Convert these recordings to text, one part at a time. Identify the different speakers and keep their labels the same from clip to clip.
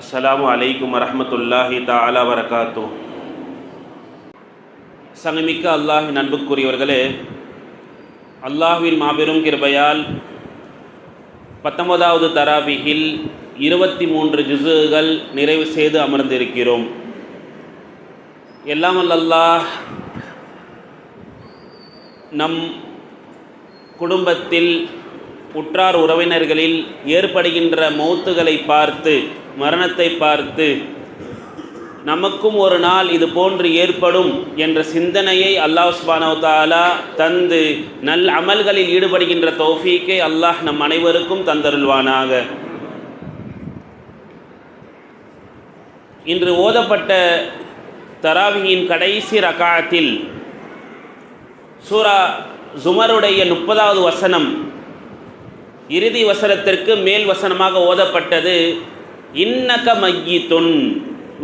Speaker 1: அஸ்ஸலாமு அலைக்கும் வரஹ்மத்துல்லாஹி தஆலா வரகாத்து சங்கமிக்க அல்லாஹ் நண்புக்குரியவர்களே அல்லாஹுவின் மாபெரும் கிருபையால் பத்தொன்பதாவது தராபிகில் இருபத்தி மூன்று ஜிசுகள் நிறைவு செய்து அமர்ந்திருக்கிறோம். எல்லாம் அல்லாஹ் நம் குடும்பத்தில் உற்றார் உறவினர்களில் ஏற்படுகின்ற மௌத்துகளை பார்த்து மரணத்தை பார்த்து நமக்கும் ஒரு நாள் இது போன்று ஏற்படும் என்ற சிந்தனையை அல்லாஹ் சுபானவத்தாலா தந்து நல் அமல்களில் ஈடுபடுகின்ற தௌஃபீக்கை அல்லாஹ் நம் அனைவருக்கும் தந்தருள்வானாக. இன்று ஓதப்பட்ட தராவியின் கடைசி ரகாத்தில் சூரா ஜுமருடைய முப்பதாவது வசனம் இறுதி வசனத்திற்கு மேல் வசனமாக ஓதப்பட்டது. இன்னக மையித்துன்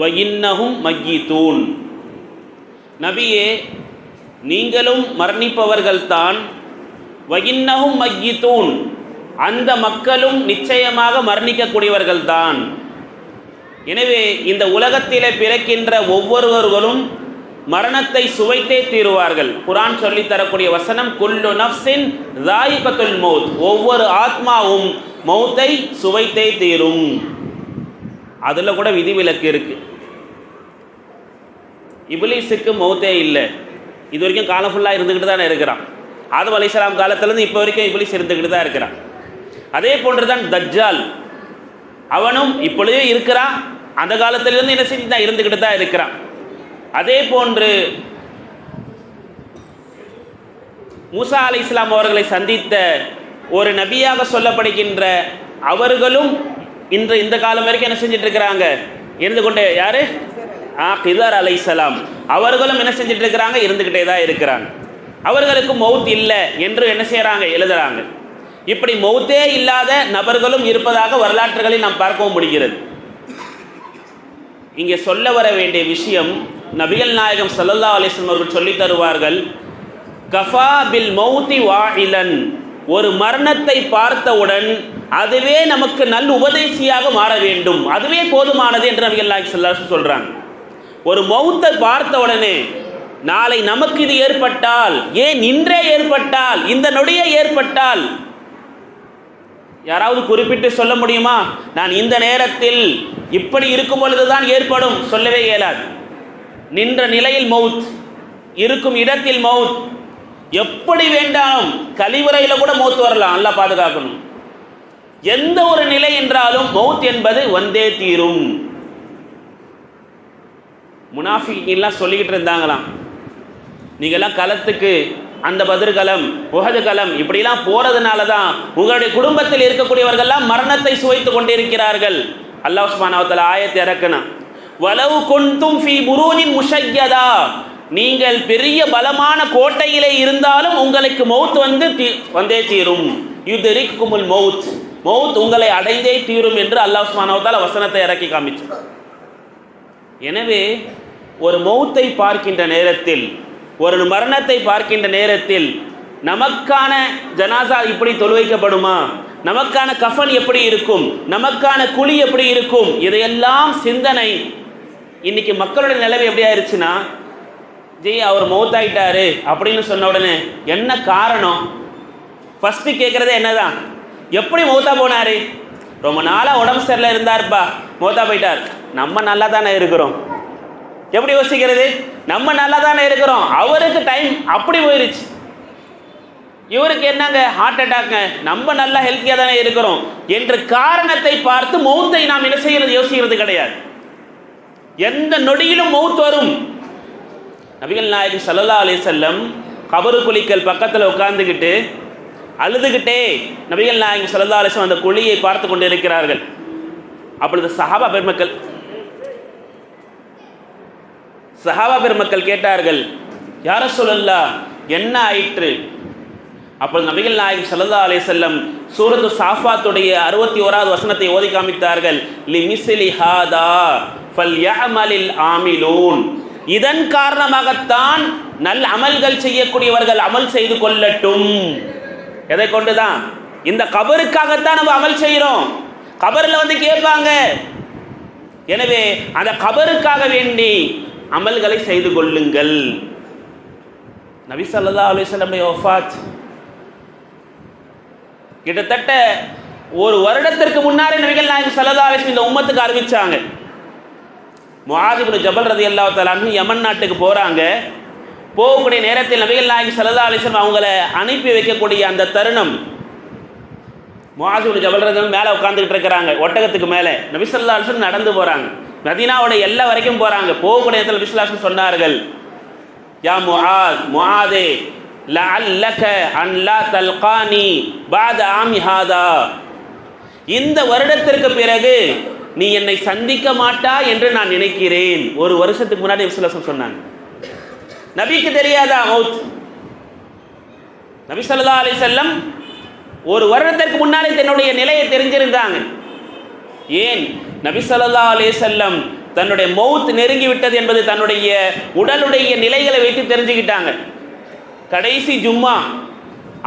Speaker 1: வ இன்னஹும் மையித்தூன். நபியே நீங்களும் மரணிப்பவர்கள்தான் வ இன்னஹும் மையித்தூன். அந்த மக்களும் நிச்சயமாக மரணிக்கக்கூடியவர்கள்தான். எனவே இந்த உலகத்திலே பிறக்கின்ற ஒவ்வொருவர்களும் மரணத்தை சுவைத்தே தீருவார்கள். குரான் சொல்லி தரக்கூடிய வசனம் குல்லு நப்சின் ராயிகத்துல் மௌத். ஒவ்வொரு ஆத்மாவும் மௌத்தை சுவைத்தே தீரும். அதில் கூட விதிவிலக்கு இருக்குது இபிலிஸுக்கு மௌத்தே இல்லை. இது வரைக்கும் காலம் ஃபுல்லாக இருந்துக்கிட்டு தானே இருக்கிறான். ஆதம் அலிஸ்லாம் காலத்துலேருந்து இப்போ வரைக்கும் இபிலிஸ் இருந்துக்கிட்டு தான் இருக்கிறான். அதே போன்று தான் தஜ்ஜால். அவனும் இப்பொழுதே இருக்கிறான். அந்த காலத்திலிருந்து என்ன செஞ்சு தான் இருந்துக்கிட்டு தான் இருக்கிறான். அதே போன்று மூசா அலி இஸ்லாம் அவர்களை சந்தித்த ஒரு நபியாக சொல்லப்படுகின்ற அவர்களும் இன்று இந்த காலம் வரைக்கும் என்ன செஞ்சுட்டு இருக்கிறாங்க இருந்து கொண்டே யாரு? ஆ கிதர் அலை சலாம் அவர்களும் என்ன செஞ்சுட்டு இருக்கிறாங்க இருந்துக்கிட்டே தான் இருக்கிறாங்க. அவர்களுக்கு மவுத் இல்லை என்று என்ன செய்கிறாங்க எழுதுறாங்க. இப்படி மௌத்தே இல்லாத நபர்களும் இருப்பதாக வரலாற்றுகளில் நாம் பார்க்கவும் முடிகிறது. இங்கே சொல்ல வர வேண்டிய விஷயம் நபிகள் நாயகம் சல்லல்லா அலிஸ்லம் அவர்கள் சொல்லி தருவார்கள் கஃபா பில் மௌத்தி வாயிலன் ஒரு மரணத்தை பார்த்தவுடன் அதுவே நமக்கு நல் உபதேசியாக மாற வேண்டும். அதுவே போதுமானது என்று நபிகள் நாயகம் சொல்லாசு சொல்கிறாங்க ஒரு மௌத்தை பார்த்த உடனே நாளை நமக்கு இது ஏற்பட்டால் ஏன் இன்றே ஏற்பட்டால் இந்த நொடியே ஏற்பட்டால்? யாராவது குறிப்பிட்டு சொல்ல முடியுமா? நான் இந்த நேரத்தில் இப்படி இருக்கும் பொழுதுதான் ஏற்படும். சொல்லவே இயலாது. நின்ற நிலையில் மவுத் இருக்கும் இடத்தில் மவுத் எப்படி வேண்டாலும் கழிவறையில் கூட மௌத் வரலாம். நல்லா பாதுகாக்கணும். எந்த ஒரு நிலை என்றாலும் மௌத் என்பது வந்தே தீரும். முனாஃபிகெல்லாம் சொல்லிக்கிட்டு இருந்தாங்களாம். நீங்கள்லாம் களத்துக்கு அந்த பதிர்களம் உகது களம் இப்படிலாம் போகிறதுனால தான் உங்களுடைய குடும்பத்தில் இருக்கக்கூடியவர்கள்லாம் மரணத்தை சுவைத்து கொண்டிருக்கிறார்கள். அல்லாஹ் உஸ்மானாவத்தில் ஆயத்தை இறக்கணும். வலவு கொண்டும் ஃபி புரூஜின் முஷையதா நீங்கள் பெரிய பலமான கோட்டையிலே இருந்தாலும் உங்களுக்கு மவுத் வந்து தீ வந்தே தீரும். யுதரிக்குமுல் மவுத். மவுத் உங்களை அடைந்தே தீரும் என்று அல்லாஹ் சுமானவத்தால் வசனத்தை இறக்கி காமிச்சு. எனவே ஒரு மௌத்தை பார்க்கின்ற நேரத்தில் ஒரு மரணத்தை பார்க்கின்ற நேரத்தில் நமக்கான ஜனாசா இப்படி தொழுவைக்கப்படுமா? நமக்கான கஃபன் எப்படி இருக்கும்? நமக்கான குழி எப்படி இருக்கும்? இதையெல்லாம் சிந்தனை. இன்னைக்கு மக்களுடைய நிலைமை எப்படி ஆயிடுச்சுன்னா ஜி அவர் மௌத்தாயிட்டாரு அப்படின்னு சொன்ன உடனே என்ன காரணம்? ஃபஸ்ட்டு கேட்குறதே என்னதான்? எப்படி மௌத்தா போனாரு? ரொம்ப நாளாக உடம்பு சரியில்லை இருந்தார்ப்பா. மௌத்தா போயிட்டார். நம்ம நல்லா தானே இருக்கிறோம். எப்படி யோசிக்கிறது? நம்ம நல்லா தானே இருக்கிறோம். அவருக்கு டைம் அப்படி போயிருச்சு. இவருக்கு என்னங்க? ஹார்ட் அட்டாக்ங்க நம்ம நல்லா ஹெல்த்தியாக தானே இருக்கிறோம். என்ற காரணத்தை பார்த்து மௌத்தை நாம் என்ன செய்யறது? யோசிக்கிறது கிடையாது. எந்த நொடியிலும் மௌத் வரும். நபிகள் நாயகி சல்லா அலி செல்லம் கபரு குழிக்கல் பக்கத்தில் உட்கார்ந்துக்கிட்டு அழுதுகிட்டே நபிகள் நாயகி சல்லா அலிசம் அந்த குழியை பார்த்து கொண்டு இருக்கிறார்கள் அப்பொழுது சஹாபா பெருமக்கள் சஹாபா பெருமக்கள் கேட்டார்கள் யார சொல்லல்லா என்ன ஆயிற்று? அப்பொழுது நபிகள் நாயகம் சல்லா அலே செல்லம் சூரத்து சாஃபாத்துடைய அறுபத்தி ஓராவது வசனத்தை ஓதி காமித்தார்கள் லி ஹாதா ஃபல் யஅமலில் ஆமிலூன். இதன் காரணமாகத்தான் நல் அமல்கள் செய்யக்கூடியவர்கள் அமல் செய்து கொள்ளட்டும். எதை கொண்டுதான்? இந்த கபருக்காகத்தான் நம்ம அமல் செய்கிறோம். கபரில் வந்து கேட்பாங்க. எனவே அந்த கபருக்காக வேண்டி அமல்களை செய்து கொள்ளுங்கள். நபி சல்லா அலைஹி வஸல்லம் கிட்டத்தட்ட ஒரு வருடத்திற்கு முன்னாலே நபிகள் நாயகம் சல்லதா அலுவலம் இந்த உம்மத்துக்கு அறிவிச்சாங்க. முஆத் ஜபல் ரதி தஆலா அன்ஹு யமன் நாட்டுக்கு போகிறாங்க போகக்கூடிய நேரத்தில் நபிகள் நாயகி ஸல்லல்லாஹு அலைஹி அவங்கள அனுப்பி வைக்கக்கூடிய அந்த தருணம். முஆத் ஜபல் ரலியல்லாஹு மேலே உட்காந்துக்கிட்டு இருக்கிறாங்க ஒட்டகத்துக்கு மேலே. நபி ஸல்லல்லாஹு நடந்து போகிறாங்க மதினாவோட எல்லா வரைக்கும் போகிறாங்க போகக்கூடிய நேரத்தில் நபி சொன்னார்கள் யா முஹாத் முஹாதே லஅல்லக அன் லா தல்கானி பாத ஆமி ஹாதா. இந்த வருடத்திற்கு பிறகு நீ என்னை சந்திக்க மாட்டா என்று நான் நினைக்கிறேன். ஒரு வருஷத்துக்கு முன்னாடி விசுவாசம் சொன்னாங்க. நபிக்கு தெரியாதா மௌத்? நபி சொல்லா அலி செல்லம் ஒரு வருடத்திற்கு முன்னாலே தன்னுடைய நிலையை தெரிஞ்சிருந்தாங்க. ஏன்? நபி சொல்லா அலைஹி செல்லம் தன்னுடைய மௌத் நெருங்கி விட்டது என்பது தன்னுடைய உடலுடைய நிலைகளை வைத்து தெரிஞ்சுக்கிட்டாங்க. கடைசி ஜும்மா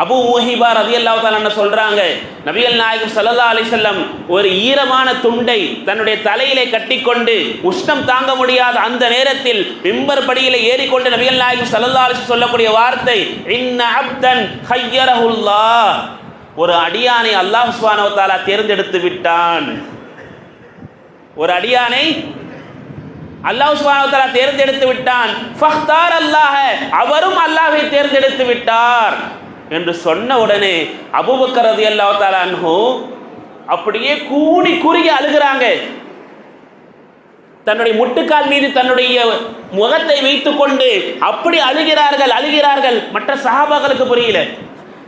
Speaker 1: அபு ஊஹிபா ரதி தஆலா சொல்றாங்க நபிகள் நாயகம் ஸல்லல்லாஹு அலிசல்லம் ஒரு ஈரமான துண்டை தன்னுடைய தலையிலே கட்டிக்கொண்டு உஷ்ணம் தாங்க முடியாத அந்த நேரத்தில் மிம்பர் படியில ஏறிக்கொண்டு நபிகள் நாயகம் ஸல்லல்லாஹு அலைஹி சொல்லக்கூடிய வார்த்தை இன்ன அப்தன் ஹய்யரஹுல்லாஹ் ஒரு அடியானை அல்லாஹ் சுப்ஹானஹு தேர்ந்தெடுத்து விட்டான். ஒரு அடியானை அல்லாஹ் சுபானவத்தாலா தேர்ந்தெடுத்து விட்டான். ஃபஹ்தார் அல்லாஹ அவரும் அல்லாஹை தேர்ந்தெடுத்து விட்டார். என்று சொன்ன உடனே அபுபக்கரது ரலியல்லாஹு அப்படியே கூடி குறுகி அழுகிறாங்க. தன்னுடைய முட்டுக்கால் மீது தன்னுடைய முகத்தை வைத்துக்கொண்டு அப்படி அழுகிறார்கள் அழுகிறார்கள். மற்ற சகாபாக்களுக்கு புரியல.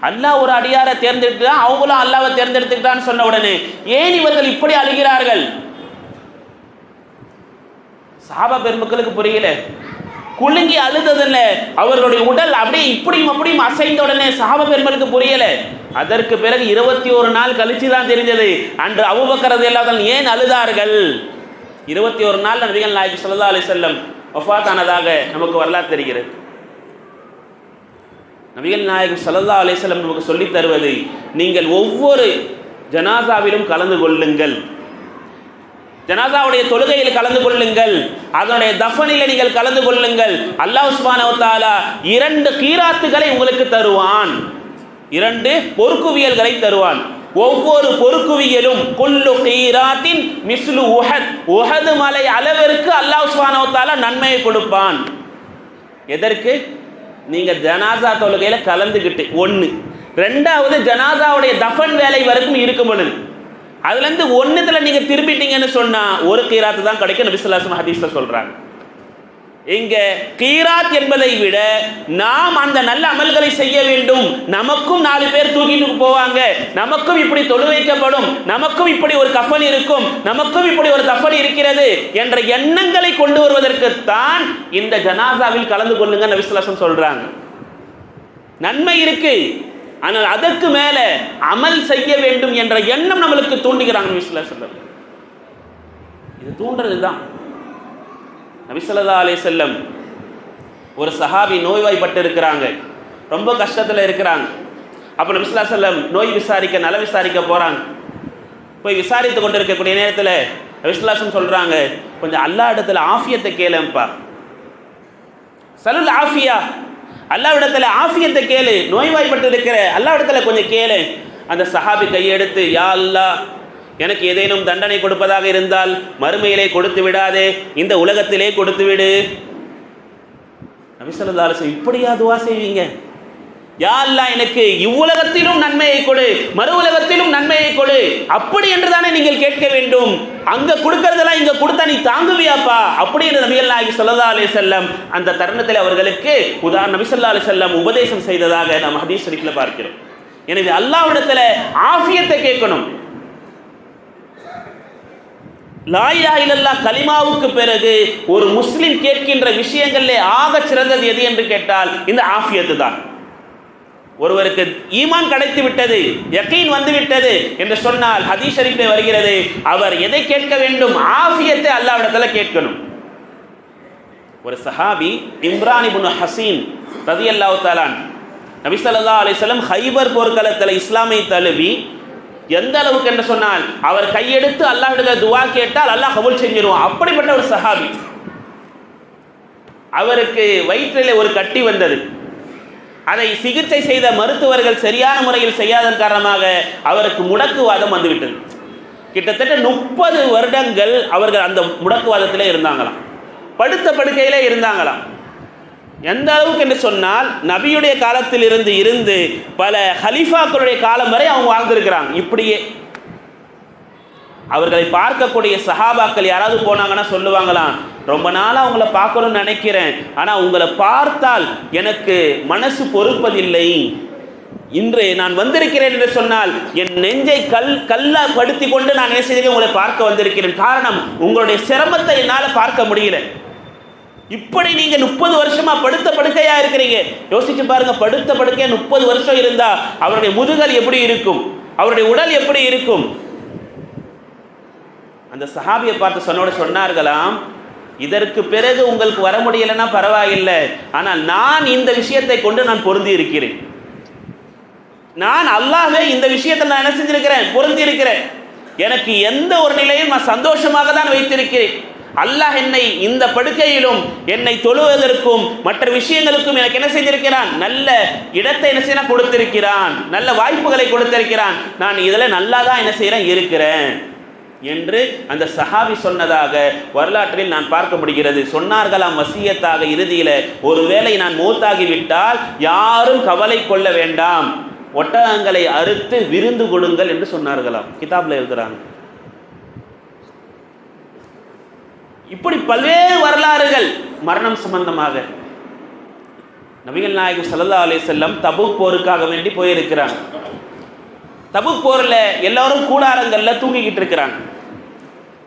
Speaker 1: அல்லாஹ் ஒரு அடியாரை தேர்ந்தெடுத்துதான் அவங்களும் அல்லாவை தேர்ந்தெடுத்துக்கிட்டான்னு சொன்ன உடனே ஏன் இவர்கள் இப்படி அழுகிறார்கள்? சாபா பெருமக்களுக்கு புரியல. குலுங்கி அழுததில்ல அவர்களுடைய உடல் அப்படியே இப்படியும் அப்படியும் அசைந்த உடனே சாப பெருமருக்கு புரியல. அதற்கு பிறகு இருபத்தி ஒரு நாள் கழிச்சு தான் தெரிஞ்சது. அன்று அபுபக்கரது இல்லாத ஏன் அழுதார்கள்? இருபத்தி ஒரு நாள் நபிகள் நாயகி சொல்லா அலி செல்லம் ஒஃபாத்தானதாக நமக்கு வரலாறு தெரிகிறது. நபிகள் நாயகம் ஸல்லல்லாஹு அலைஹி செல்லம் நமக்கு சொல்லித் தருவது நீங்கள் ஒவ்வொரு ஜனாசாவிலும் கலந்து கொள்ளுங்கள். ஜனாசாவுடைய தொழுகையில் கலந்து கொள்ளுங்கள். அதனுடைய தஃபனில் நீங்கள் கலந்து கொள்ளுங்கள். அல்லாஹ் சுப்ஹானஹு இரண்டு கீராத்துகளை உங்களுக்கு தருவான். இரண்டு பொறுக்குவியல்களை தருவான். ஒவ்வொரு பொறுக்குவியலும் குல்லு கீராத்தின் மிஸ்லு உஹத். உஹது மலை அளவிற்கு அல்லாஹ் சுப்ஹானஹு நன்மையை கொடுப்பான். எதற்கு? நீங்கள் ஜனாசா தொழுகையில் கலந்துக்கிட்டு ஒன்று ரெண்டாவது ஜனாசாவுடைய தஃபன் வேலை வரைக்கும் இருக்கும் பொழுது. அதுலேருந்து ஒன்றுத்தில் நீங்கள் திரும்பிட்டீங்கன்னு சொன்னால் ஒரு கீராத்து தான் கிடைக்கும் நபி ஹதீஸில் சொல்கிறாங்க இங்கே கீராத் என்பதை விட நாம் அந்த நல்ல அமல்களை செய்ய வேண்டும். நமக்கும் நாலு பேர் தூக்கிட்டு போவாங்க. நமக்கும் இப்படி தொழு வைக்கப்படும். நமக்கும் இப்படி ஒரு கஃபன் இருக்கும். நமக்கும் இப்படி ஒரு கஃபன் இருக்கிறது என்ற எண்ணங்களை கொண்டு வருவதற்குத்தான் இந்த ஜனாசாவில் கலந்து கொள்ளுங்க நபிசுல்லாசம் சொல்றாங்க. நன்மை இருக்கு. ஆனால் அதற்கு மேல அமல் செய்ய வேண்டும் என்ற எண்ணம் நம்மளுக்கு தூண்டுகிறாங்க செல்லம் இது தூண்டுறது தான். நபிசல்லா அலே செல்லம் ஒரு சஹாபி நோய்வாய்ப்பட்டு இருக்கிறாங்க ரொம்ப கஷ்டத்தில் இருக்கிறாங்க. அப்போ நபிசுல்லா செல்லம் நோய் விசாரிக்க நல விசாரிக்க போகிறாங்க போய் விசாரித்து கொண்டு இருக்கக்கூடிய நேரத்தில் நபிசுல்லாசம் சொல்கிறாங்க கொஞ்சம் அல்லா இடத்துல ஆஃபியத்தை கேளுப்பா சலுல் ஆஃபியா அல்லாவிடத்தில் ஆசியத்தை கேளு நோய்வாய்ப்பட்டு இருக்கிற அல்லாவிடத்தில் கொஞ்சம் கேளு. அந்த சஹாபி கையெடுத்து யா அல்லா எனக்கு ஏதேனும் தண்டனை கொடுப்பதாக இருந்தால் மறுமையிலே கொடுத்து விடாதே இந்த உலகத்திலே கொடுத்து விடு. நபிசல்லா இப்படியா துவா செய்வீங்க? யா எனக்கு இவ்வுலகத்திலும் நன்மையை கொடு மறு உலகத்திலும் நன்மையை கொடு. அப்படி என்று தானே நீங்கள் கேட்க வேண்டும். அங்க கொடுக்கறதெல்லாம் இங்க கொடுத்தா நீ தாங்குவியாப்பா? அப்படி என்று நபிகள் நாயகி சொல்லதா அலைஹி செல்லம் அந்த தருணத்தில் அவர்களுக்கு உதாரண நபி ஸல்லல்லாஹு செல்லம் உபதேசம் செய்ததாக நாம் ஹதீஸ் ஷரீஃப்ல பார்க்கிறோம். எனவே அல்லாவிடத்துல ஆஃபியத்தை கேட்கணும். லாயா இல்லல்லா கலிமாவுக்கு பிறகு ஒரு முஸ்லிம் கேட்கின்ற விஷயங்களிலே ஆக சிறந்தது எது என்று கேட்டால் இந்த ஆஃபியத்து தான் ஒருவருக்கு ஈமான் கிடைத்து விட்டது யக்கீன் வந்து விட்டது என்று சொன்னால் ஹதீஷ் ஷரீஃபிலே வருகிறது அவர் எதை கேட்க வேண்டும்? ஆஃபியத்தை அல்லாவிடத்தில் கேட்கணும். ஒரு சஹாபி இம்ரான் இபுன் ஹசீன் ரதியல்லாஹு தஆலான் நபி ஸல்லல்லாஹு அலைஹி ஹைபர் போர்க்களத்தில் இஸ்லாமை தழுவி எந்த அளவுக்கு என்று சொன்னால் அவர் கையெடுத்து அல்லாஹ்விடத்தில் துவா கேட்டால் அல்லாஹ் கபுல் செஞ்சிருவான். அப்படிப்பட்ட ஒரு சஹாபி. அவருக்கு வயிற்றில் ஒரு கட்டி வந்தது. அதை சிகிச்சை செய்த மருத்துவர்கள் சரியான முறையில் செய்யாதன் காரணமாக அவருக்கு முடக்குவாதம் வந்துவிட்டது. கிட்டத்தட்ட முப்பது வருடங்கள் அவர்கள் அந்த முடக்குவாதத்தில் இருந்தாங்களாம். படுத்த படுக்கையிலே இருந்தாங்களாம். எந்த அளவுக்கு என்று சொன்னால் நபியுடைய காலத்தில் இருந்து இருந்து பல ஹலீஃபாக்களுடைய காலம் வரை அவங்க வாழ்ந்திருக்கிறாங்க. இப்படியே. அவர்களை பார்க்கக்கூடிய சஹாபாக்கள் யாராவது போனாங்கன்னா சொல்லுவாங்களாம் ரொம்ப நாளாக அவங்கள பார்க்கணும்னு நினைக்கிறேன். ஆனால் உங்களை பார்த்தால் எனக்கு மனசு பொறுப்பதில்லை. இன்று நான் வந்திருக்கிறேன் என்று சொன்னால் என் நெஞ்சை கல் கல்லா படுத்தி கொண்டு நான் என்ன செய்திருக்கேன்? உங்களை பார்க்க வந்திருக்கிறேன். காரணம் உங்களுடைய சிரமத்தை என்னால் பார்க்க முடியல. இப்படி நீங்க முப்பது வருஷமா படுத்த படுக்கையா இருக்கிறீங்க. யோசிச்சு பாருங்க படுத்த படுக்கையா முப்பது வருஷம் இருந்தா அவருடைய முதுகல் எப்படி இருக்கும்? அவருடைய உடல் எப்படி இருக்கும்? அந்த சஹாபியை பார்த்து சொன்னோட சொன்னார்களாம் இதற்கு பிறகு உங்களுக்கு வர முடியலைன்னா பரவாயில்லை. ஆனால் நான் இந்த விஷயத்தை கொண்டு நான் பொருந்தி இருக்கிறேன். நான் அல்லாஹ்வே இந்த விஷயத்தை நான் என்ன செஞ்சிருக்கிறேன்? பொருந்தி இருக்கிறேன். எனக்கு எந்த ஒரு நிலையும் நான் சந்தோஷமாக தான் வைத்திருக்கிறேன். அல்லாஹ் என்னை இந்த படுக்கையிலும் என்னை தொழுவதற்கும் மற்ற விஷயங்களுக்கும் எனக்கு என்ன செஞ்சிருக்கிறான் நல்ல இடத்தை என்ன செய்ய கொடுத்திருக்கிறான். நல்ல வாய்ப்புகளை கொடுத்திருக்கிறான். நான் இதில் நல்லா தான் என்ன செய்கிறேன்? இருக்கிறேன். என்று அந்த சஹாபி சொன்னதாக வரலாற்றில் நான் பார்க்க முடிகிறது சொன்னார்களாம் வசியத்தாக இறுதியில் ஒருவேளை நான் மூத்தாகிவிட்டால் யாரும் கவலை கொள்ள வேண்டாம். ஒட்டகங்களை அறுத்து விருந்து கொடுங்கள் என்று சொன்னார்களாம். கிதாப்ல எழுதுறாங்க. இப்படி பல்வேறு வரலாறுகள் மரணம் சம்பந்தமாக. நபிகள் நாயகம் சல்லா அலி செல்லம் தபு போருக்காக வேண்டி போயிருக்கிறாங்க தபு போரில் எல்லாரும் கூடாரங்களில் தூங்கிக்கிட்டு இருக்கிறாங்க.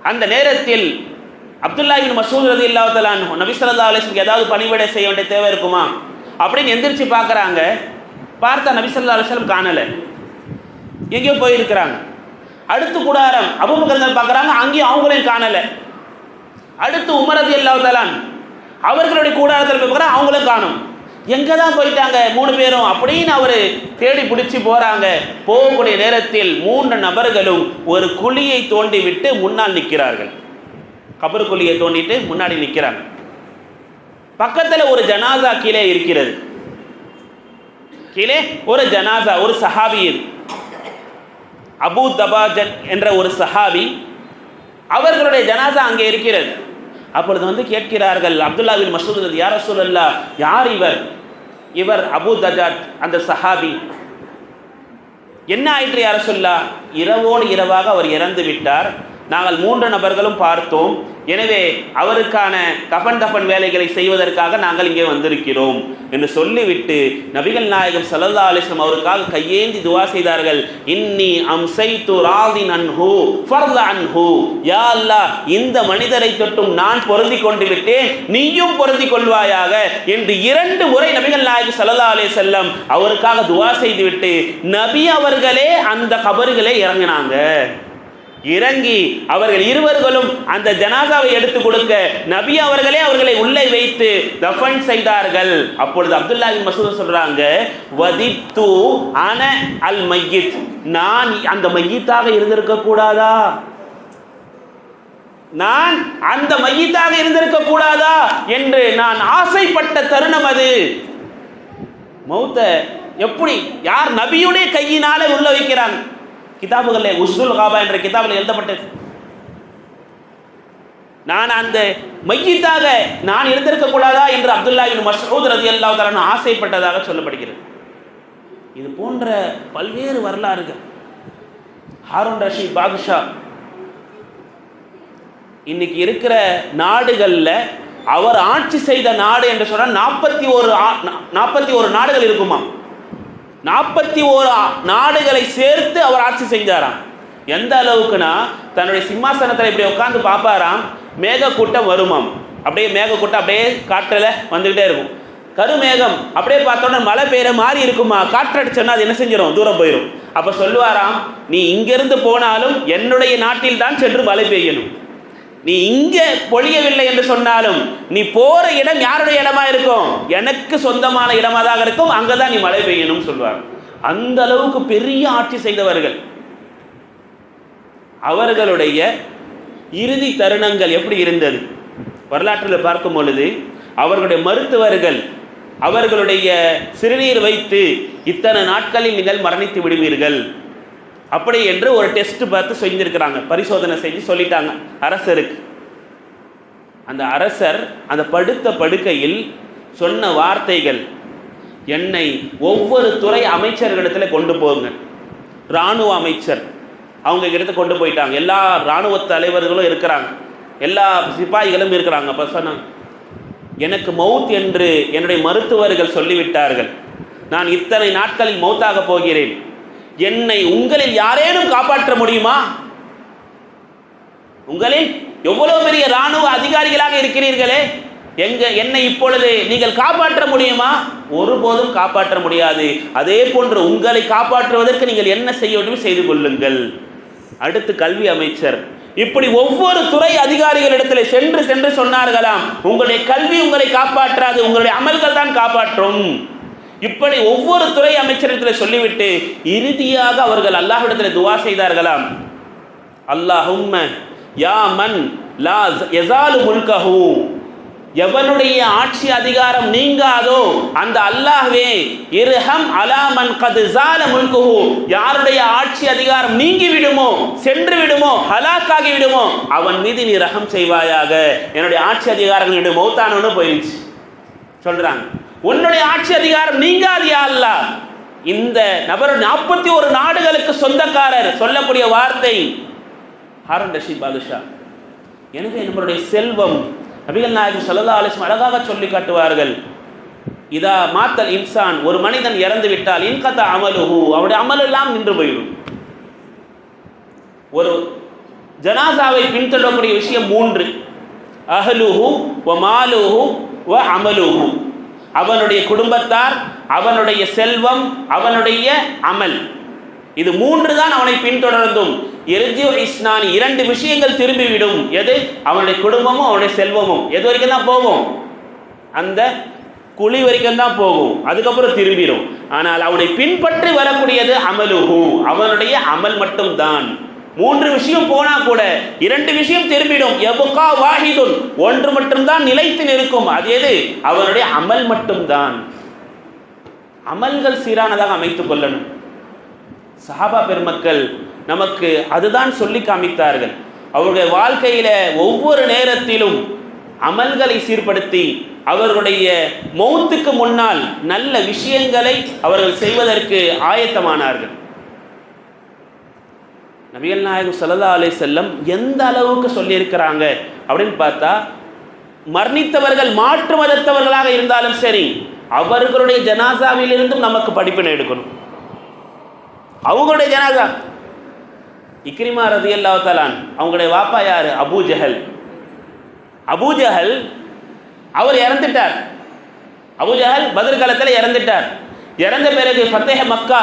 Speaker 1: அந்த நேரத்தில் அப்துல்லாஹின் மசூத் ரதி இல்லாத்தலான் நபிசல்லா அலிஸ்க்கு ஏதாவது பணிவிடை செய்ய வேண்டிய தேவை இருக்குமா? அப்படின்னு எந்திரிச்சு பார்க்குறாங்க. பார்த்தா நபிசல்லா அலிஸ்லம் காணலை. எங்கேயோ போயிருக்கிறாங்க. அடுத்து கூடாரம் அபுபக்கர் பார்க்குறாங்க. அங்கேயும் அவங்களையும் காணலை. அடுத்து உமரதி இல்லாதலான் அவர்களுடைய கூடாரத்தில் போய் பார்க்குறா அவங்களும் காணும். எங்கே தான் போயிட்டாங்க மூணு பேரும் அப்படின்னு அவர் தேடி பிடிச்சி போகிறாங்க போகக்கூடிய நேரத்தில் மூன்று நபர்களும் ஒரு குழியை தோண்டி விட்டு முன்னால் நிற்கிறார்கள். கபரு குழியை தோண்டிட்டு முன்னாடி நிற்கிறாங்க. பக்கத்தில் ஒரு ஜனாசா கீழே இருக்கிறது. கீழே ஒரு ஜனாசா ஒரு சஹாபி இது. அபு தபாஜன் என்ற ஒரு சஹாபி அவர்களுடைய ஜனாசா அங்கே இருக்கிறது. அப்பொழுது வந்து கேட்கிறார்கள் அப்துல்லாவின் மசூத் யார சொல்லல்லா யார் இவர்? இவர் அபு தஜாத் அந்த சஹாபி. என்ன ஆயிற்று யார சொல்லா இரவோடு இரவாக அவர் இறந்து விட்டார். நாங்கள் மூன்று நபர்களும் பார்த்தோம். எனவே அவருக்கான கஃபன் தஃபன் வேலைகளை செய்வதற்காக நாங்கள் இங்கே வந்திருக்கிறோம் என்று சொல்லிவிட்டு நபிகள் நாயகம் சல்லா அலிஸ்லம் அவருக்காக கையேந்தி துவா செய்தார்கள். இன்னி அம்சைத்து ராதின் அன்ஹு ஃபர்ல அன்ஹு. யா அல்லா இந்த மனிதரை தொட்டும் நான் பொருந்தி கொண்டு விட்டேன் நீயும் பொருந்தி கொள்வாயாக என்று இரண்டு முறை நபிகள் நாயகம் சல்லா அலே செல்லம் அவருக்காக துவா செய்துவிட்டு நபி அவர்களே அந்த கபறுகளே இறங்கினாங்க. இறங்கி அவர்கள் இருவர்களும் அந்த ஜனாதாவை எடுத்து கொடுக்க நபி அவர்களே அவர்களை உள்ளே வைத்து தஃபன் செய்தார்கள். அப்பொழுது அப்துல்லா மசூத் சொல்றாங்க வதித்து அன அல் மையித். நான் அந்த மையத்தாக இருந்திருக்க கூடாதா? நான் அந்த மையத்தாக இருந்திருக்க கூடாதா? என்று நான் ஆசைப்பட்ட தருணம் அது. மௌத்த எப்படி யார் நபியுடைய கையினால உள்ள வைக்கிறாங்க? கிதாபுகளில் உஸ்துல் காபா என்ற கிதாபில் எழுதப்பட்டது. நான் அந்த மையத்தாக நான் இருந்திருக்க கூடாதா என்று அப்துல்லாவின் மசூத் ரதி அல்லா ஆசைப்பட்டதாக சொல்லப்படுகிறது. இது போன்ற பல்வேறு வரலாறுகள். ஹாரூன் ரஷீத் பாதுஷா இன்னைக்கு இருக்கிற நாடுகளில் அவர் ஆட்சி செய்த நாடு என்று சொன்னால் நாற்பத்தி ஒரு நாற்பத்தி ஒரு நாடுகள் இருக்குமா நாற்பத்தி ஓரு நாடுகளை சேர்த்து அவர் ஆட்சி செஞ்சாராம். எந்த அளவுக்குன்னா தன்னுடைய சிம்மாசனத்தில் இப்படி உட்காந்து பார்ப்பாராம் மேகக்கூட்டம் வருமாம். அப்படியே மேகக்கூட்டம் அப்படியே காற்றில் வந்துக்கிட்டே இருக்கும். கருமேகம் அப்படியே பார்த்தோன்னா மழை பெய்கிற மாதிரி இருக்குமா? காற்றடிச்சோன்னா அது என்ன செஞ்சிடும் தூரம் போயிடும் அப்போ சொல்லுவாராம் நீ இங்கிருந்து போனாலும் என்னுடைய நாட்டில் தான் சென்று மழை பெய்யணும். நீ இங்கே பொழியவில்லை என்று சொன்னாலும் நீ போற இடம் யாருடைய இடமா இருக்கும்? எனக்கு சொந்தமான இடமாக இருக்கும். அங்கதான் நீ மழை பெய்யணும் சொல்வார் அந்த அளவுக்கு பெரிய ஆட்சி செய்தவர்கள். அவர்களுடைய இறுதி தருணங்கள் எப்படி இருந்தது? வரலாற்றில் பார்க்கும் பொழுது அவர்களுடைய மருத்துவர்கள் அவர்களுடைய சிறுநீர் வைத்து இத்தனை நாட்களில் நீங்கள் மரணித்து விடுவீர்கள். அப்படி என்று ஒரு டெஸ்ட் பார்த்து செஞ்சுருக்கிறாங்க. பரிசோதனை செஞ்சு சொல்லிட்டாங்க. அரசருக்கு. அந்த அரசர் அந்த படுத்த படுக்கையில் சொன்ன வார்த்தைகள் என்னை ஒவ்வொரு துறை அமைச்சர்களிடத்தில் கொண்டு போங்க. இராணுவ அமைச்சர். அவங்க கிட்ட கொண்டு போயிட்டாங்க. எல்லா இராணுவ தலைவர்களும் இருக்கிறாங்க. எல்லா சிப்பாய்களும் இருக்கிறாங்க. அப்போ சொன்னாங்க எனக்கு மவுத் என்று என்னுடைய மருத்துவர்கள் சொல்லிவிட்டார்கள். நான் இத்தனை நாட்களில் மௌத்தாக போகிறேன். என்னை உங்களில் யாரேனும் காப்பாற்ற முடியுமா? உங்களில் எவ்வளவு பெரிய ராணுவ அதிகாரிகளாக இருக்கிறீர்களே? எங்க என்னை இப்பொழுது நீங்கள் காப்பாற்ற முடியுமா? ஒருபோதும் காப்பாற்ற முடியாது. அதே போன்று உங்களை காப்பாற்றுவதற்கு நீங்கள் என்ன செய்ய வேண்டும் செய்து கொள்ளுங்கள். அடுத்து கல்வி அமைச்சர். இப்படி ஒவ்வொரு துறை அதிகாரிகளிடத்தில் சென்று சென்று சொன்னார்களாம். உங்களுடைய கல்வி உங்களை காப்பாற்றாது உங்களுடைய அமல்கள் தான் காப்பாற்றும். இப்படி ஒவ்வொரு துறை அமைச்சரிடத்தில் சொல்லிவிட்டு இறுதியாக அவர்கள் அல்லாஹ்விடத்தில் துவா செய்தார்களாம். அல்லாஹும் யா மன் லா எசாலு முல்கஹூ. எவனுடைய ஆட்சி அதிகாரம் நீங்காதோ அந்த அல்லாஹ்வே இருஹம் அலாமன் கது ஜால முல்குஹு. யாருடைய ஆட்சி அதிகாரம் நீங்கி விடுமோ சென்று விடுமோ ஹலாக்காகி விடுமோ அவன் மீது நீ ரகம் செய்வாயாக. என்னுடைய ஆட்சி அதிகாரங்கள் நீ மௌத்தானவனு போயிடுச்சு சொல்றாங்க. உன்னுடைய ஆட்சி அதிகாரம் நீங்காது யா அல்லாஹ். இந்த நபர் நாற்பத்தி ஒரு நாடுகளுக்கு சொந்தக்காரர் சொல்லக்கூடிய வார்த்தை. ஹாரன் ரஷீத் பாதுஷா. எனவே நம்மளுடைய செல்வம் நபிகள் நாயகம் சல்லா அலிஸ்லம் அழகாக சொல்லி காட்டுவார்கள். இதா மாத்தல் இன்சான் ஒரு மனிதன் இறந்து விட்டால் இன்கத்த அமலுஹு. அவருடைய அமலெல்லாம் நின்று போயிடும். ஒரு ஜனாசாவை பின்தொடரக்கூடிய விஷயம் மூன்று. அஹலுஹு வ மாலுஹு வ அமலுஹு. அவனுடைய குடும்பத்தார் அவனுடைய செல்வம் அவனுடைய அமல். இது மூன்று தான் அவனை பின்தொடர்ந்தும். எரிஜியோ இஸ்னானி இரண்டு விஷயங்கள் திரும்பிவிடும். எது? அவனுடைய குடும்பமும் அவனுடைய செல்வமும். எது வரைக்கும் தான் போகும்? அந்த குழி வரைக்கும் தான் போகும். அதுக்கப்புறம் திரும்பிடும் ஆனால் அவனை பின்பற்றி வரக்கூடியது அமலுகு அவனுடைய அமல் மட்டும்தான். மூன்று விஷயம் போனா கூட இரண்டு விஷயம் திரும்பிடும். எபுகா வாஹிதுன். ஒன்று மட்டும்தான் நிலைத்து நிற்கும். அது எது? அவனுடைய அமல் மட்டும்தான். அமல்கள் சீரானதாக அமைத்துக் கொள்ளணும். சஹாபா பெருமக்கள் நமக்கு அதுதான் சொல்லி காமித்தார்கள். அவருடைய வாழ்க்கையில ஒவ்வொரு நேரத்திலும் அமல்களை சீர்படுத்தி அவர்களுடைய மௌத்துக்கு முன்னால் நல்ல விஷயங்களை அவர்கள் செய்வதற்கு ஆயத்தமானார்கள். நபிகள் நாயகம் சல்லா அலை செல்லம் எந்த அளவுக்கு சொல்லியிருக்கிறாங்க அப்படின்னு பார்த்தா மரணித்தவர்கள் மாற்று மதத்தவர்களாக இருந்தாலும் சரி அவர்களுடைய ஜனாசாவிலிருந்தும் நமக்கு படிப்பினை எடுக்கணும். அவங்களுடைய ஜனாசா. இக்ரிமா ரதி அல்லாத்தாலான் அவங்களுடைய வாப்பா யார்? அபு ஜஹல். அபு ஜஹல் அவர் இறந்துட்டார். அபு ஜஹல் பதில் இறந்துட்டார். இறந்த பிறகு ஃபத்தேஹ மக்கா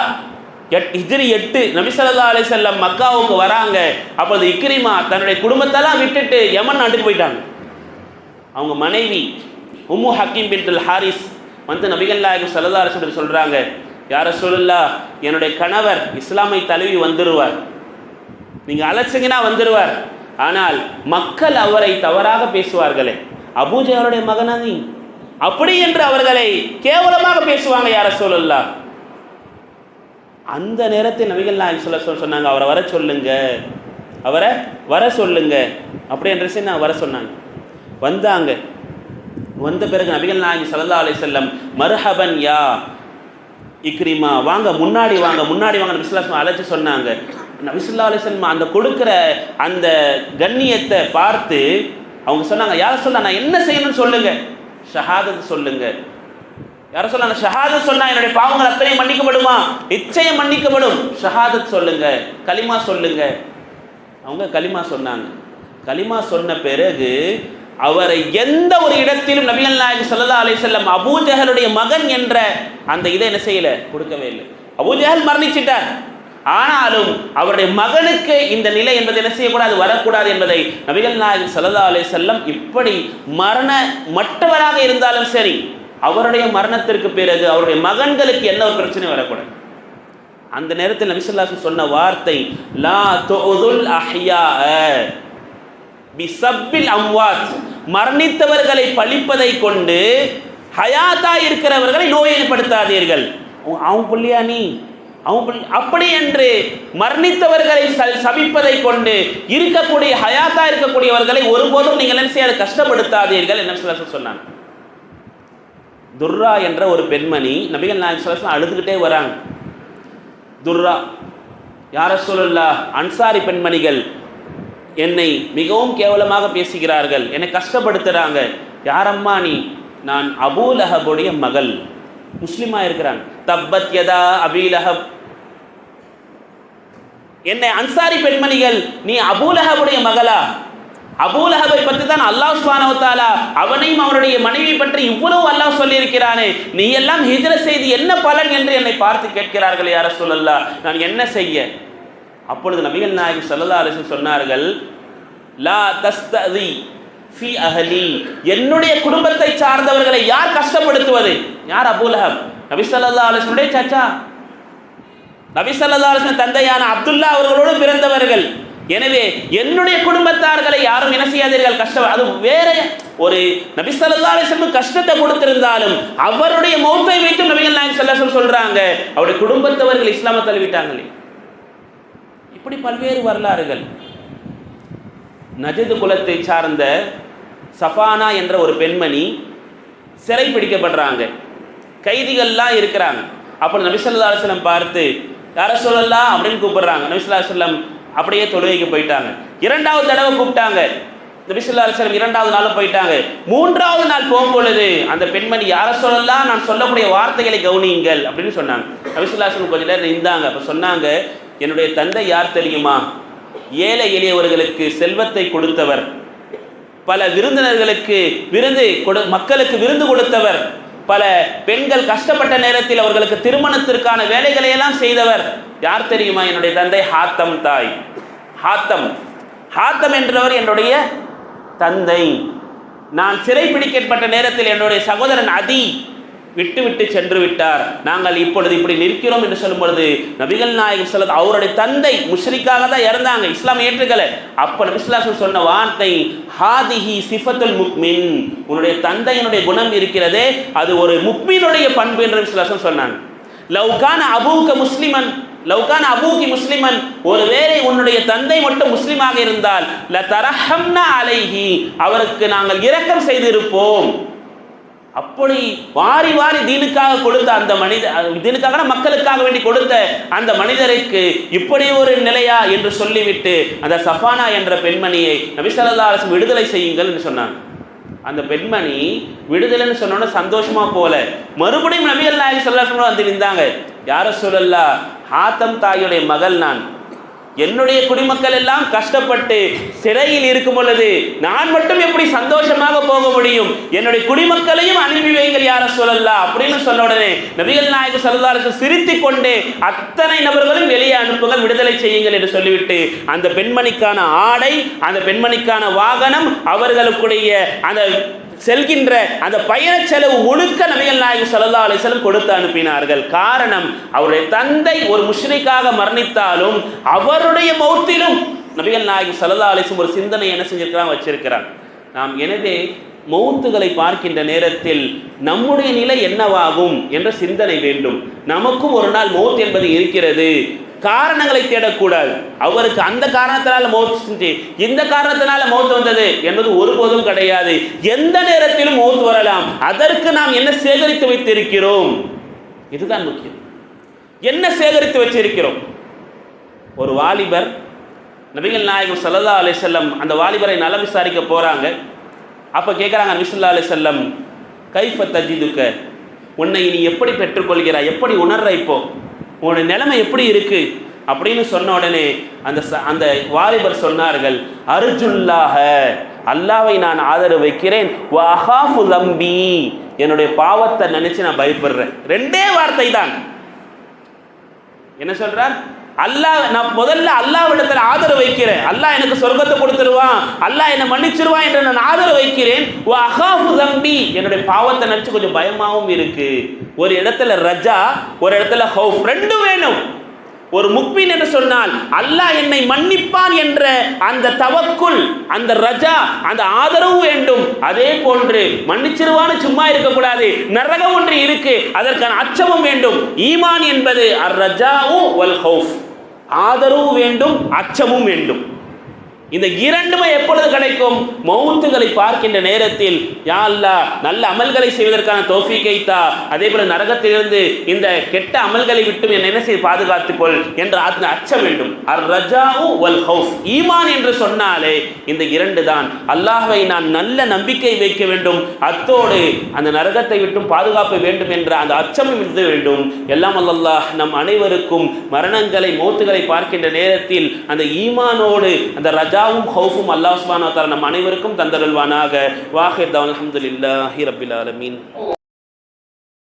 Speaker 1: எட் ஹிஜ்ரி எட்டு நபிசல்லா அலி செல்லம் மக்காவுக்கு வராங்க. அப்போது இக்ரிமா தன்னுடைய குடும்பத்தெல்லாம் விட்டுட்டு யமன் நாட்டுக்கு போயிட்டாங்க. அவங்க மனைவி உம்மு ஹக்கீம் பின் ஹாரிஸ் வந்து நபிகள் நாயகம் சல்லா அரசு சொல்கிறாங்க யார சொல்லுல்லா என்னுடைய கணவர் இஸ்லாமை தழுவி வந்துடுவார் நீங்கள் அழைச்சிங்கன்னா வந்துடுவார் ஆனால் மக்கள் அவரை தவறாக பேசுவார்களே. அபூஜாருடைய மகனா நீ? அப்படி என்று அவர்களை கேவலமாக பேசுவாங்க யார சொல்லலா அந்த நேரத்தில் நபிகள் நாயகம் சொல்ல சொன்னாங்க அவரை வர சொல்லுங்க. அவரை வர சொல்லுங்க. அப்படின்ற சரி நான் வர சொன்னாங்க. வந்தாங்க. வந்த பிறகு நபிகள் நாயகி சல்லா அலி செல்லம் மருஹபன் யா இக்ரிமா வாங்க முன்னாடி வாங்க முன்னாடி வாங்க நபிசுல்லா அழைச்சி சொன்னாங்க. நபிசுல்லா அலிஸ்லம் அந்த கொடுக்குற அந்த கண்ணியத்தை பார்த்து அவங்க சொன்னாங்க யார் சொல்ல நான் என்ன செய்யணும்னு சொல்லுங்க. ஷஹாதத் சொல்லுங்க. யார சொல்ல ஷஹாதத் சொன்னா என்னுடைய பாவங்கள் அத்தனையும் மன்னிக்கப்படுமா? நிச்சயம் மன்னிக்கப்படும். ஷஹாதத் சொல்லுங்க களிமா சொல்லுங்க. அவங்க களிமா சொன்னாங்க. களிமா சொன்ன பிறகு அவரை எந்த ஒரு இடத்திலும் நபிகள் நாயகம் சல்லா அலி செல்லம் அபூஜஹலுடைய மகன் என்ற அந்த இதை என்ன செய்யல? கொடுக்கவே இல்லை. அபூஜஹல் மரணிச்சிட்டார். ஆனாலும் அவருடைய மகனுக்கு இந்த நிலை என்பதை என்ன செய்யக்கூடாது? வரக்கூடாது என்பதை நபிகள் நாயகம் சல்லா அலி செல்லம் இப்படி மரண மற்றவராக இருந்தாலும் சரி அவருடைய மரணத்திற்கு பிறகு அவருடைய மகன்களுக்கு என்ன ஒரு பிரச்சனை வரக்கூடாது. அந்த நேரத்தில் நபிசல்லாசு சொன்ன வார்த்தை லா தொதுல் அஹ்யா பிசப்பில் அம்வாத் மரணித்தவர்களை பழிப்பதை கொண்டு ஹயாத்தா இருக்கிறவர்களை நோயப்படுத்தாதீர்கள் அவன் புள்ளியா நீ? அவன் புள்ளி அப்படி என்று மரணித்தவர்களை ச- சபிப்பதை கொண்டு இருக்கக்கூடிய ஹயாத்தா இருக்கக்கூடியவர்களை ஒருபோதும் நீங்கள் என்ன செய்ய கஷ்டப்படுத்தாதீர்கள் என்ன சொல்ல சொன்னாங்க. துர்ரா என்ற ஒரு பெண்மணி நபிகள் நாயகம் ஸல்லல்லாஹு அழுதுகிட்டே வராங்க. துர்ரா யார சொல்லல்லா அன்சாரி பெண்மணிகள் என்னை மிகவும் கேவலமாக பேசுகிறார்கள் என்னை கஷ்டப்படுத்துகிறாங்க யாரம்மா நீ? நான் அபூலஹபுடைய மகள். முஸ்லீமாக இருக்கிறாங்க தப்பத் யதா அபீலஹப் என்னை அன்சாரி பெண்மணிகள் நீ அபூலஹபுடைய மகளா? அபூலஹபை பற்றி தான் அல்லாஹ் சுபானவத்தாலா அவனையும் அவனுடைய மனைவி பற்றி இவ்வளவு அல்லாஹ் சொல்லியிருக்கிறானே நீ எல்லாம் ஹிஜர செய்து என்ன பலன் என்று என்னை பார்த்து கேட்கிறார்கள் யார சொல்லல்லா நான் என்ன செய்ய? அப்பொழுது நபிகள் நாயகம் சொல்லல்லா அரசு சொன்னார்கள் லா தஸ்ததி ஃபி அஹலி. என்னுடைய குடும்பத்தை சார்ந்தவர்களை யார் கஷ்டப்படுத்துவது? யார் அபூலஹப் நபி சொல்லல்லா அலிசனுடைய சச்சா. நபி சொல்லல்லா அலிசன் தந்தையான அப்துல்லா அவர்களோடு பிறந்தவர்கள் எனவே என்னுடைய குடும்பத்தார்களை யாரும் என்ன செய்யாதீர்கள்? கஷ்டம். அது வேற ஒரு நபிசல்லா ஸல்லல்லாஹு கஷ்டத்தை கொடுத்திருந்தாலும் அவருடைய மௌத்தை வைத்து நபிகள் நாயகம் ஸல்லல்லாஹு சொல்றாங்க அவருடைய குடும்பத்தவர்கள் இஸ்லாம தழுவிட்டாங்களே. இப்படி பல்வேறு வரலாறுகள். நஜது குலத்தை சார்ந்த சஃபானா என்ற ஒரு பெண்மணி சிறை பிடிக்கப்படுறாங்க கைதிகள்லாம் இருக்கிறாங்க. அப்போ நபிசல்லா அலுவலம் பார்த்து யார சொல்லலாம் அப்படின்னு கூப்பிடுறாங்க. நபிசல்லா அலுவலம் அப்படியே தொழுகைக்கு போயிட்டாங்க. இரண்டாவது தடவை கூப்பிட்டாங்க. நபிசல்லா அலுவலம் இரண்டாவது நாளும் போயிட்டாங்க. மூன்றாவது நாள் போகும்பொழுது அந்த பெண்மணி யாரை சொல்லலாம் நான் சொல்லக்கூடிய வார்த்தைகளை கவனியுங்கள் அப்படின்னு சொன்னாங்க. நபிசல்லா அலுவலம் கொஞ்ச நேரம் இருந்தாங்க அப்போ சொன்னாங்க என்னுடைய தந்தை யார் தெரியுமா? ஏழை எளியவர்களுக்கு செல்வத்தை கொடுத்தவர். பல விருந்தினர்களுக்கு விருந்து கொடு மக்களுக்கு விருந்து கொடுத்தவர். பல பெண்கள் கஷ்டப்பட்ட நேரத்தில் அவர்களுக்கு திருமணத்திற்கான வேலைகளை எல்லாம் செய்தவர் யார் தெரியுமா? என்னுடைய தந்தை ஹாத்தம் தாய். ஹாத்தம். ஹாத்தம் என்றவர் என்னுடைய தந்தை. நான் சிறை பிடிக்கப்பட்ட நேரத்தில் என்னுடைய சகோதரன் அதி. விட்டுவிட்டு சென்று விட்டார். நாங்கள் இப்பொழுது இப்படி நிற்கிறோம் என்று சொல்லும் பொழுது நபிகள் நாயகம் சொல்லது அவருடைய தந்தை முஷ்ரிக்காக தான் இறந்தாங்க இஸ்லாம் ஏற்றுக்கல. அப்ப நபிஸ்லாசன் சொன்ன வார்த்தை ஹாதிஹி சிஃபத்துல் முக்மின். உன்னுடைய தந்தையினுடைய குணம் இருக்கிறதே அது ஒரு முக்மீனுடைய பண்பு என்று விசுவாசம் சொன்னாங்க. லவ்கான அபூக்க முஸ்லிமன் லவ்கான அபூகி முஸ்லிமன் ஒருவேளை உன்னுடைய தந்தை மட்டும் முஸ்லிமாக இருந்தால் ல தரஹம்னா அலைஹி அவருக்கு நாங்கள் இரக்கம் செய்திருப்போம். அப்படி வாரி வாரி தீனுக்காக கொடுத்த அந்த மனித தீனுக்காக மக்களுக்காக வேண்டி கொடுத்த அந்த மனிதருக்கு இப்படி ஒரு நிலையா என்று சொல்லிவிட்டு அந்த சஃபானா என்ற பெண்மணியை நபிசல்லா அரசு விடுதலை செய்யுங்கள் என்று சொன்னாங்க. அந்த பெண்மணி விடுதலைன்னு சொன்னோன்னே சந்தோஷமா போல மறுபடியும் நபி அல்லாஹி சொல்லா வந்து நின்றாங்க. யார சொல்லல்லா ஹாத்தம் தாயுடைய மகள் நான். என்னுடைய குடிமக்கள் எல்லாம் கஷ்டப்பட்டு சிறையில் இருக்கும் பொழுது நான் மட்டும் எப்படி சந்தோஷமாக போக முடியும்? என்னுடைய குடிமக்களையும் அனுப்பி வைங்கள் யார சொல்லலாம் அப்படின்னு சொன்ன உடனே நபிகள் நாயக சல்லல்லாஹு சிரித்து கொண்டு அத்தனை நபர்களும் வெளியே அனுப்புங்கள் விடுதலை செய்யுங்கள் என்று சொல்லிவிட்டு அந்த பெண்மணிக்கான ஆடை அந்த பெண்மணிக்கான வாகனம் அவர்களுக்குடைய அந்த செல்கின்ற அந்த பயண செலவு முழுக்க நபிகள் நாயகம் சல்லா அலிஸ்லம் கொடுத்து அனுப்பினார்கள். காரணம் அவருடைய தந்தை ஒரு முஷ்ரிக்காக மரணித்தாலும் அவருடைய மௌத்திலும் நபிகள் நாயகம் சல்லா அலிஸ்லம் ஒரு சிந்தனை என்ன செஞ்சிருக்கிறான் வச்சிருக்கிறான். நாம் எனவே மௌத்துகளை பார்க்கின்ற நேரத்தில் நம்முடைய நிலை என்னவாகும் என்ற சிந்தனை வேண்டும். நமக்கும் ஒரு நாள் மௌத் என்பது இருக்கிறது. காரணங்களை தேடக்கூடாது. அவருக்கு அந்த காரணத்தினால மௌத்து செஞ்சு இந்த காரணத்தினால மௌத்து வந்தது என்பது ஒருபோதும் கிடையாது. எந்த நேரத்திலும் மௌத்து வரலாம். அதற்கு நாம் என்ன சேகரித்து வைத்திருக்கிறோம்? இதுதான் முக்கியம். என்ன சேகரித்து வச்சிருக்கிறோம்? ஒரு வாலிபர் நபிகள் நாயகம் சல்லதா அலி செல்லம் அந்த வாலிபரை நலம் விசாரிக்க போறாங்க. அப்போ கேட்குறாங்க நபிசுல்லா அலி செல்லம் கைஃப தஜிதுக்க உன்னை நீ எப்படி பெற்றுக்கொள்கிறாய் எப்படி உணர்ற இப்போ? உன்னோட நிலைமை எப்படி இருக்கு? அப்படின்னு சொன்ன உடனே அந்த ச- அந்த வாலிபர் சொன்னார்கள் அர்ஜுல்லாக அல்லாவை நான் ஆதரவு வைக்கிறேன். வஹாஃபு லம்பி என்னுடைய பாவத்தை நினைச்சு நான் பயப்படுறேன். ரெண்டே வார்த்தை தான். என்ன சொல்றார்? அல்லாஹ் நான் முதல்ல அல்லாவிடத்தில் ஆதரவு வைக்கிறேன். அல்லாஹ் எனக்கு சொர்க்கத்தை கொடுத்துருவான். அல்லாஹ் என்னை மன்னிச்சிருவான் என்று நான் ஆதரவு வைக்கிறேன். தம்பி. என்னுடைய பாவத்தை நினச்சி கொஞ்சம் பயமாகவும் இருக்கு. ஒரு இடத்துல ரஜா ஒரு இடத்துல ஹவுஃப் ரெண்டும் வேணும். ஒரு முக்மின் என்று சொன்னால் அல்லாஹ் என்னை மன்னிப்பான் என்ற அந்த தவக்குள் அந்த ரஜா அந்த ஆதரவு வேண்டும். அதே போன்று மன்னிச்சிருவான்னு சும்மா இருக்கக்கூடாது. நரகம் ஒன்று இருக்கு. அதற்கான அச்சமும் வேண்டும். ஈமான் என்பது அர் ரஜாவும் வல் ஹவுஃப் ஆதரவு வேண்டும் அச்சமும் வேண்டும். இந்த இரண்டுமே எப்பொழுது கிடைக்கும்? மௌத்துகளை பார்க்கின்ற நேரத்தில் யா அல்லாஹ் நல்ல அமல்களை செய்வதற்கான தோஃபிக்கை தா அதே போல நரகத்திலிருந்து இந்த கெட்ட அமல்களை விட்டும் என்னை என்ன செய்து பாதுகாத்துக்கொள் என்ற அந்த அச்சம் வேண்டும். அர் ரஜாவு வல் ஹவுஸ் ஈமான் என்று சொன்னாலே இந்த இரண்டு தான். அல்லாஹை நான் நல்ல நம்பிக்கை வைக்க வேண்டும். அத்தோடு அந்த நரகத்தை விட்டும் பாதுகாப்பு வேண்டும் என்ற அந்த அச்சமும் இருந்து வேண்டும். எல்லாம் அல்லாஹ் நம் அனைவருக்கும் மரணங்களை மௌத்துகளை பார்க்கின்ற நேரத்தில் அந்த ஈமானோடு அந்த ரஜாவும் ஹவுஃபும் அல்லாஹ் சுபானா வ நம் அனைவருக்கும் தந்தருள்வானாக. வாஹிர் தவன் அல்ஹம்துலில்லாஹி ரபில் ஆலமீன்.